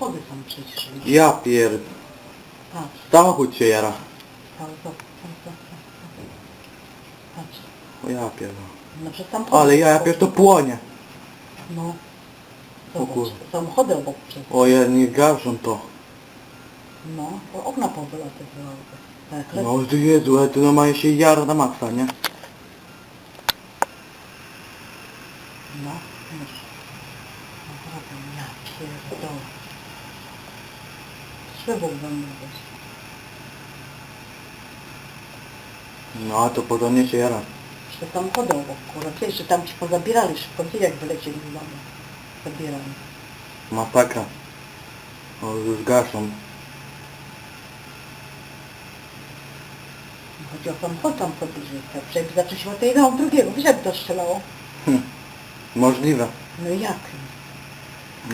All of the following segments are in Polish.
samochody są przecież. Ja pier... Patrz, Samochód się jara. tam, tam, tam, tam, tam. Patrz, O ja pier... no przez samochody. Ale ja pier to płonie. No. O Zobacz, kurwa. samochody obok przez. O ja nie gaszą to. No, to okna powylatywały. Tak, No ty Jezu, ale to normalnie się jara na maksa, nie? No, już. Naprawdę, ja pierdolę. Szybą będę być. No a to porządnie się jara. Te samochody obok, kurwa. Ty jeszcze tam ci pozabierali szybko. Ty jak wylecieli z domu. Zabierali. Masakra. O już gaszą. Chodzi o samochód tam pobliżej. Tak, przejdzie zaczął się od jednego, od drugiego. Wiesz jak to strzelało? Hm. Możliwe. No jak?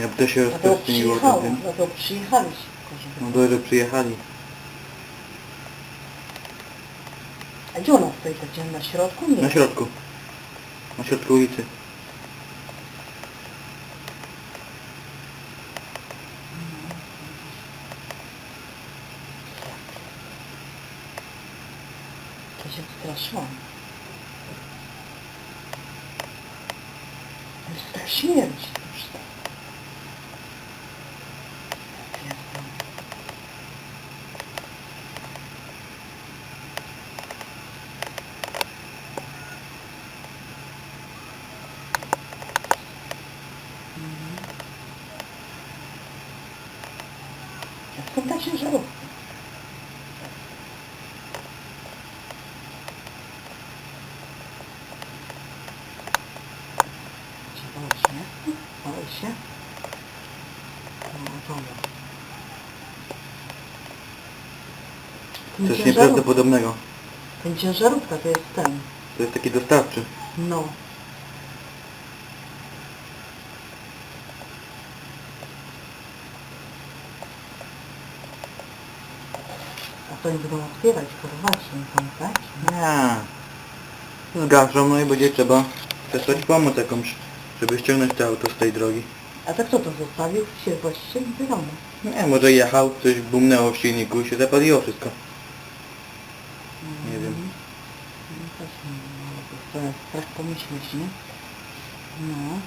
Ja by to się Dlatego wtedy. Dlatego przyjechali szybko, No dobrze przyjechali. A gdzie ona stoi? To gdzie na środku? Nie. Na środku. Na środku ulicy. To się straszyłam. To jest tak śmierć. Już tak. Ja pierdolę. Mhm. A skąd ta ciężarówka? Bałeś się? Się? No Coś nieprawdopodobnego. Ten ciężarówka to jest ten. To jest taki dostawczy. No. A to nie będą otwierać, porwać się tak? Nie. Zgaszą, no i będzie trzeba przesłać pomoc jakąś, żeby ściągnąć to auto z tej drogi. A tak kto to zostawił? Się właściciel wiadomo. Nie, może jechał, coś bumnęło w silniku i się zapaliło wszystko. Nie wiem. No też nie wiem, to jest tak pomyśleć, nie? No.